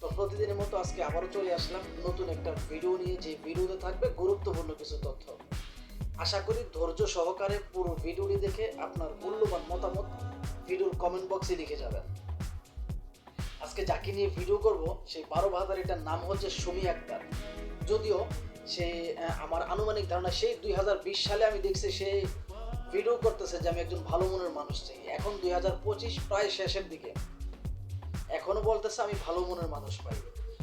তো প্রতিদিনের মতো আজকে আবারও চলে আসলাম নতুন একটা ভিডিও নিয়ে। যে ভিডিওতে থাকবে গুরুত্বপূর্ণ কিছু তথ্য। আশা করি ধৈর্য সহকারে পুরো ভিডিওটি দেখে আপনার মূল্যবান মতামত ভিডিওর কমেন্ট বক্সে লিখে যাবেন। আজকে যাকে নিয়ে ভিডিও করব, সেই বারো বাহাদারিটার নাম হচ্ছে সুমি আক্তার। যদিও সে আমার আনুমানিক ধারণা সেই দুই হাজার বিশ সালে আমি দেখছি সে ভিডিও করতেছে যে আমি একজন ভালো মনের মানুষ চাই। এখন দুই হাজার পঁচিশ প্রায় শেষের দিকে। এখনও বলতেছে আমি ভালো মনের মানুষ পাই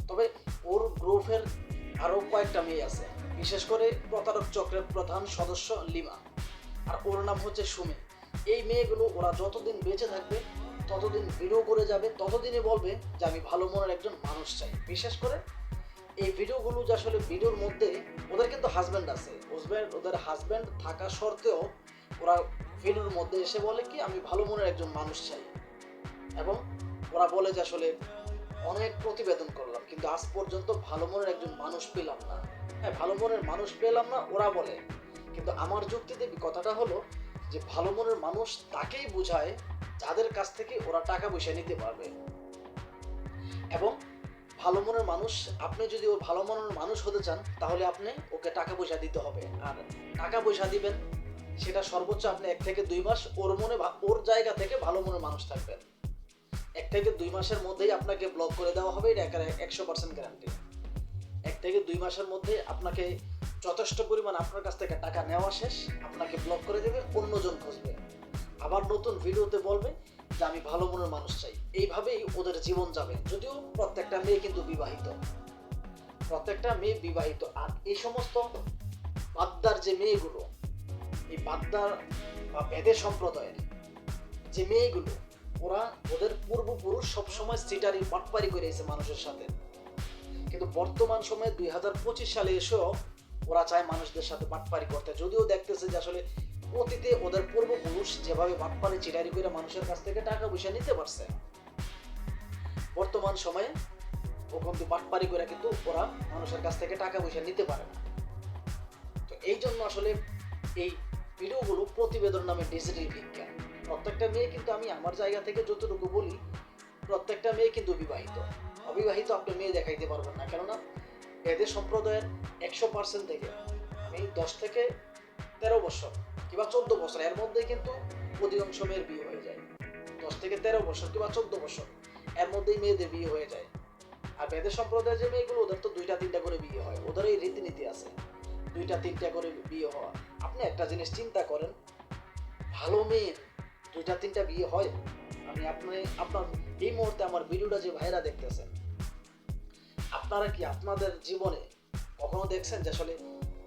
তবে ওর গ্রুপের আরও কয়েকটা মেয়ে আছে। বিশেষ করে প্রতারক চক্রের প্রধান সদস্য লিমা আর ওর নাম হচ্ছে সুমি। এই মেয়েগুলো ওরা যতদিন বেঁচে থাকবে, ততদিন ভিডিও করে যাবে, ততদিনই বলবে যে আমি ভালো মনের একজন মানুষ চাই। বিশেষ করে এই ভিডিওগুলো যে আসলে ভিডিওর মধ্যে ওদের কিন্তু হাজব্যান্ড আছে। হাজব্যান্ড ওদের হাজব্যান্ড থাকা সত্ত্বেও ওরা ভিডিওর মধ্যে এসে বলে কি, আমি ভালো মনের একজন মানুষ চাই। এবং ওরা বলে যে আসলে অনেক প্রতিবেদন করলাম, কিন্তু আজ পর্যন্ত ভালো মনের একজন মানুষ পেলাম না। হ্যাঁ ভালো মনের মানুষ পেলাম না, ওরা বলে। কিন্তু আমার যুক্তিতে কথাটা হলো যে, ভালো মনের মানুষ তাকেই বোঝায় যাদের কাছ থেকে ওরা টাকা পয়সা নিতে পারবে। এবং ভালো মনের মানুষ, আপনি যদি ওর ভালো মনের মানুষ হতে চান, তাহলে আপনি ওকে টাকা পয়সা দিতে হবে। আর টাকা পয়সা দিবেন, সেটা সর্বোচ্চ আপনি এক থেকে দুই মাস ওর মনে ওর জায়গা থেকে ভালো মনের মানুষ থাকবেন। এক থেকে দুই মাসের মধ্যেই আপনাকে ব্লক করে দেওয়া হবে, এটা একেবারে একশো পার্সেন্ট গ্যারান্টি এক থেকে দুই মাসের মধ্যে আপনাকে যথেষ্ট পরিমাণ আপনার কাছ থেকে টাকা নেওয়া শেষ, আপনাকে ব্লক করে দেবে, অন্যজন খুঁজবে। আবার নতুন ভিডিওতে বলবে যে, আমি ভালো মনের মানুষ চাই। এইভাবেই ওদের জীবন যাবে। যদিও প্রত্যেকটা মেয়ে কিন্তু বিবাহিত। প্রত্যেকটা মেয়ে বিবাহিত। আর এই সমস্ত বাদ্দার যে মেয়েগুলো, এই বাদ্দার বা বেদের সম্প্রদায়ের যে মেয়েগুলো ওরা ওদের পূর্বপুরুষ সবসময় সিটারি বাটপারি করে এসে মানুষের সাথে। কিন্তু বর্তমান সময়ে দুই হাজার পঁচিশ সালে এসেও ওরা চায় মানুষদের সাথে বাটপারি করতে। যদিও দেখতেছে যে আসলে অতীতে ওদের পূর্বপুরুষ যেভাবে বাটপারি চিটারি করে মানুষের কাছ থেকে টাকা পয়সা নিতে পারছে। বর্তমান সময়ে ও কিন্তু বাটপারি করে কিন্তু ওরা মানুষের কাছ থেকে টাকা পয়সা নিতে পারে না। তো এই জন্য আসলে এই ভিডিওগুলো প্রতিবেদন নামে ডিজিটাল বিজ্ঞান প্রত্যেকটা মেয়ে কিন্তু আমি আমার জায়গা থেকে যতটুকু বলি, প্রত্যেকটা মেয়ে কিন্তু বিবাহিত অবিবাহিত আপনি মেয়ে দেখাইতে পারবেন না। কেননা এদের সম্প্রদায়ের একশো পার্সেন্ট থেকে আমি দশ থেকে তেরো বছর কিংবা চোদ্দ বছর, এর মধ্যে কিন্তু অধিকাংশ মেয়ের বিয়ে হয়ে যায়। দশ থেকে তেরো বছর কিংবা চোদ্দ বছর, এর মধ্যেই মেয়েদের বিয়ে হয়ে যায়। আর বেদের সম্প্রদায়ের যে মেয়েগুলো, ওদের তো দুইটা তিনটা করে বিয়ে হয়। ওদের এই রীতিনীতি আছে, দুইটা তিনটা করে বিয়ে হওয়া। আপনি একটা জিনিস চিন্তা করেন, ভালো মেয়ের দুইটা, তিনটা বিয়ে হয়। আমি আপনি আপনার, এই মুহূর্তে আমার ভিডিওটা যে ভাইরা দেখতেছেন, আপনারা কি আপনাদের জীবনে কখনো দেখছেন যে আসলে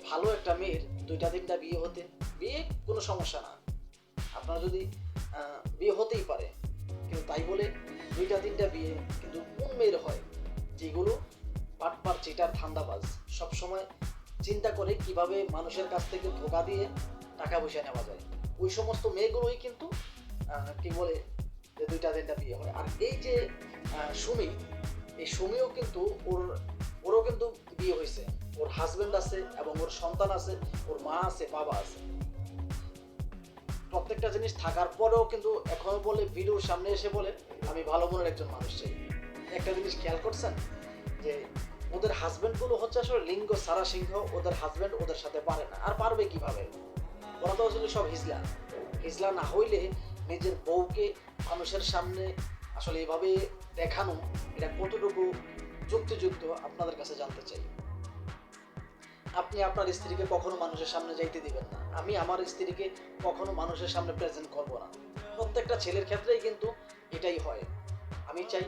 ভালো একটা মেয়ের দুইটা, তিনটা বিয়ে হতে? বিয়ে কোনো সমস্যা না। আপনার যদি বিয়ে হতেই পারে, কিন্তু তাই বলে দুইটা, তিনটা বিয়ে কিন্তু কোন মেয়ের হয়? যেগুলো পাটপার চিটার, ধান্দাবাজ। সবসময় চিন্তা করে কীভাবে মানুষের কাছ থেকে ধোকা দিয়ে টাকা পয়সা নেওয়া যায়। ওই সমস্ত মেয়েগুলোই কিন্তু কি বলে, যে দুইটা তিনটা বিয়ে হয় আর এই যে সুমি, এই সুমিও কিন্তু ওর, ওরও কিন্তু বিয়ে হয়েছে। ওর হাজবেন্ড আছে এবং ওর সন্তান আছে, ওর মা আছে, বাবা আছে। প্রত্যেকটা জিনিস থাকার পরেও কিন্তু এখনও বলে ভিডিওর সামনে এসে বলে, আমি ভালো মনের একজন মানুষ চাই। একটা জিনিস খেয়াল করছেন? যে ওদের হাজবেন্ডগুলো হচ্ছে আসলে লিঙ্গ সারা সিংহ, ওদের হাজবেন্ড ওদের সাথে পারে না। আর পারবে কীভাবে? ওরা তো আসলে সব হিজলা। হিজলা না হইলে নিজের বউকে মানুষের সামনে আসলে এভাবে দেখানো, এটা কতটুকু যুক্তিযুক্ত আপনাদের কাছে জানতে চাই। আপনি আপনার স্ত্রীকে কখনো মানুষের সামনে যাইতে দিবেন না। আমি আমার স্ত্রীকে কখনো মানুষের সামনে প্রেজেন্ট করব না। প্রত্যেকটা ছেলের ক্ষেত্রেই কিন্তু এটাই হয়। আমি চাই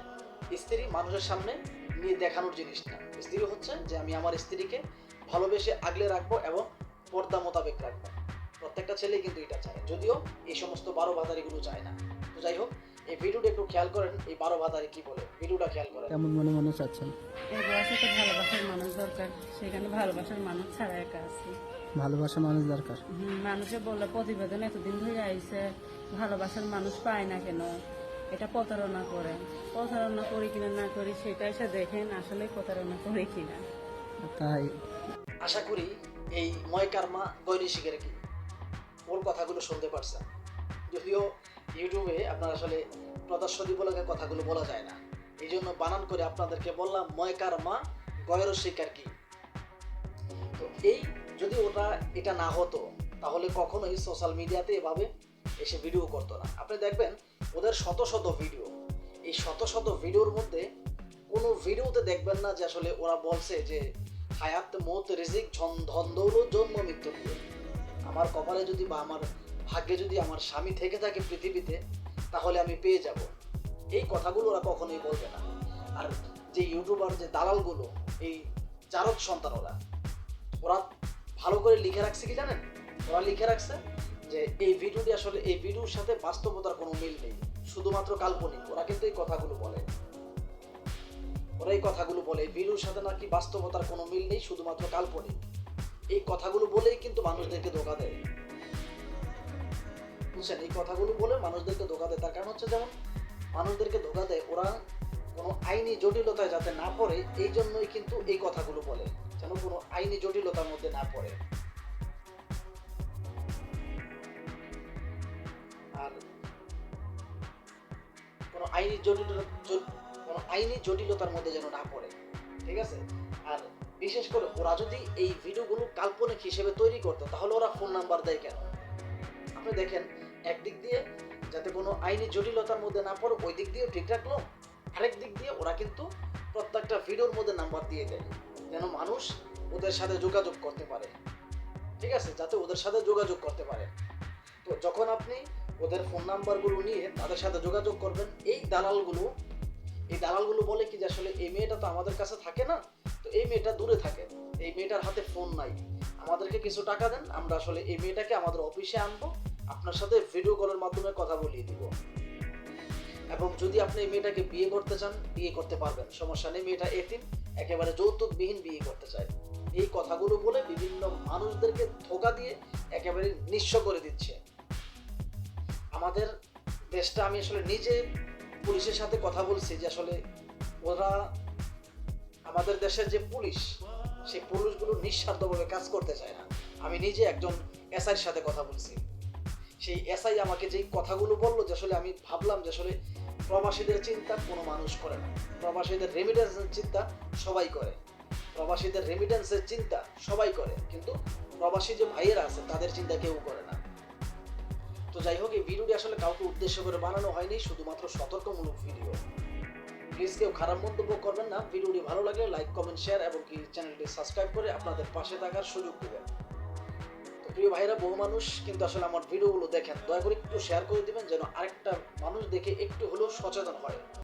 স্ত্রী মানুষের সামনে নিয়ে দেখানোর জিনিস না। স্ত্রী হচ্ছে যে আমি আমার স্ত্রীকে ভালোবেসে আগলে রাখব এবং পর্দা মোতাবেক রাখব। প্রত্যেকটা ছেলে কিন্তু এটা চায়। যদিও এই সমস্ত বারো বাজারিগুলো চায় না। তো যাই হোক এই ভিডিওটা একটু খেয়াল করেন এই বারো ভাতারে কি বলে? ভিডিওটা খেয়াল করেন। কেমন মনে মনে চাচ্ছেন? এই বয়সে তো ভালোবাসার মানুষ দরকার। সেখানে ভালোবাসার মানুষ ছাড়া একা আছে। ভালোবাসা মানুষ দরকার? মানুষে বললে প্রতিবেদন এতদিন ধরে আইছে ভালোবাসার মানুষ পায় না কেন? এটা প্রতারণা করে। প্রতারণা করি কিনা না করি সেটা এসে দেখেন আসলে প্রতারণা করি কিনা। তাই। আশা করি এই ময় কার্মা গৈরি শিখের কি ওর কথাগুলো শুনতে পারছেন যদিও ইউটিউবে আপনার আসলে প্রদর্শনী বলে কথাগুলো বলা যায় না। এই জন্য বানান করে আপনাদেরকে বললাম, ময় কার্মা গয়ের শিকার কি? তো এই যদি ওটা এটা না হতো, তাহলে কখনোই সোশ্যাল মিডিয়াতে এভাবে এসে ভিডিও করতো না। আপনি দেখবেন, ওদের শত শত ভিডিও। এই শত শত ভিডিওর মধ্যে কোনো ভিডিওতে দেখবেন না যে আসলে ওরা বলছে যে, হায়াত মত রিজিক ধন দৌলত জন্ম মৃত্যু আমার কপালে যদি বা আমার ভাগ্যে যদি আমার স্বামী থেকে থাকে পৃথিবীতে, তাহলে আমি পেয়ে যাব। এই কথাগুলো ওরা কখনোই বলবে না। আর যে ইউটিউবার, যে দালালগুলো, এই চারক সন্তান ওরা ওরা ভালো করে লিখে রাখছে কি জানেন? ওরা লিখে রাখছে যে এই ভিডিওটি আসলে, এই ভিডিওর সাথে বাস্তবতার কোনো মিল নেই। শুধুমাত্র কাল্পনিক। ওরা কিন্তু এই কথাগুলো বলে। ওরা এই কথাগুলো বলে। এই ভিডিওর সাথে নাকি বাস্তবতার কোনো মিল নেই, শুধুমাত্র কাল্পনিক। এই কথাগুলো বলেই কিন্তু মানুষদেরকে ধোকা দেয়। বুঝছেন? এই কথাগুলো বলে মানুষদেরকে ধোকা দেয়। তার কারণ হচ্ছে যেমন, মানুষদেরকে ধোকা দেয়, ওরা কোনো আইনি জটিলতায় যাতে না পড়ে এই জন্যই কিন্তু এই কথাগুলো বলে, যেন কোনো আইনি জটিলতার মধ্যে না পড়ে। আর কোনো আইনি কোনো আইনি জটিলতার মধ্যে যেন না পড়ে, ঠিক আছে? বিশেষ করে ওরা যদি এই ভিডিওগুলো কাল্পনিক হিসেবে তৈরি করতো, তাহলে ওরা ফোন নাম্বার দেয় কেন? আপনি দেখেন, একদিক দিয়ে যাতে কোনো আইনি জটিলতার মধ্যে না পড়ে, ওই দিক দিয়েও ঠিক রাখল। আরেক দিক দিয়ে ওরা কিন্তু প্রত্যেকটা ভিডিওর মধ্যে নাম্বার দিয়ে দেয়, যেন মানুষ ওদের সাথে যোগাযোগ করতে পারে। ঠিক আছে? যাতে ওদের সাথে যোগাযোগ করতে পারে। তো যখন আপনি ওদের ফোন নাম্বারগুলো নিয়ে তাদের সাথে যোগাযোগ করবেন, এই দালালগুলো এই দালালগুলো বলে কি যে আসলে এই মেয়েটা তো আমাদের কাছে থাকে না? তো এই মেয়েটা দূরে থাকে। এই মেয়েটার হাতে ফোন নাই। আমাদেরকে কিছু টাকা দেন, আমরা আসলে এই মেয়েটাকে আমাদের অফিসে আনব, আপনার সাথে ভিডিও কলের মাধ্যমে কথা বলিয়ে দিব। এবং যদি আপনি এই মেয়েটাকে বিয়ে করতে চান, বিয়ে করতে পারবেন। সমস্যা নেই, মেয়েটা এতিম, একেবারে যৌতুকবিহীন বিয়ে করতে চায়। এই কথাগুলো বলে বিভিন্ন মানুষদেরকে ধোকা দিয়ে একেবারে নিঃস্ব করে দিচ্ছে। আমাদের দেশটা আমি আসলে নিজে পুলিশের সাথে কথা বলছি যে আসলে ওরা আমাদের দেশের যে পুলিশ, সেই পুলিশগুলো নিঃস্বার্থভাবে কাজ করতে চায় না। আমি নিজে একজন এসআইয়ের সাথে কথা বলছি। সেই এসআই আমাকে যেই কথাগুলো বলল, যে আসলে আমি ভাবলাম যে আসলে প্রবাসীদের চিন্তা কোনো মানুষ করে না। প্রবাসীদের রেমিটেন্সের চিন্তা সবাই করে। প্রবাসীদের রেমিটেন্সের চিন্তা সবাই করে। কিন্তু প্রবাসী যে ভাইয়েরা আছে, তাদের চিন্তা কেউ করে না। তো যাই হোক, এই ভিডিওটি আসলে কাউকে উদ্দেশ্য করে বানানো হয়নি, শুধুমাত্র সতর্কমূলক ভিডিও। প্লিজ কেউ খারাপ মন্তব্য করবেন না। ভিডিওটি ভালো লাগলে লাইক, কমেন্ট শেয়ার এবং কি চ্যানেলটি সাবস্ক্রাইব করে আপনাদের পাশে থাকার সুযোগ দেবেন। তো প্রিয় ভাইরা, বহু মানুষ কিন্তু আসলে আমার ভিডিওগুলো দেখেন। দয়া করে একটু শেয়ার করে দিবেন যেন আরেকটা মানুষ দেখে একটু হলেও সচেতন হয়।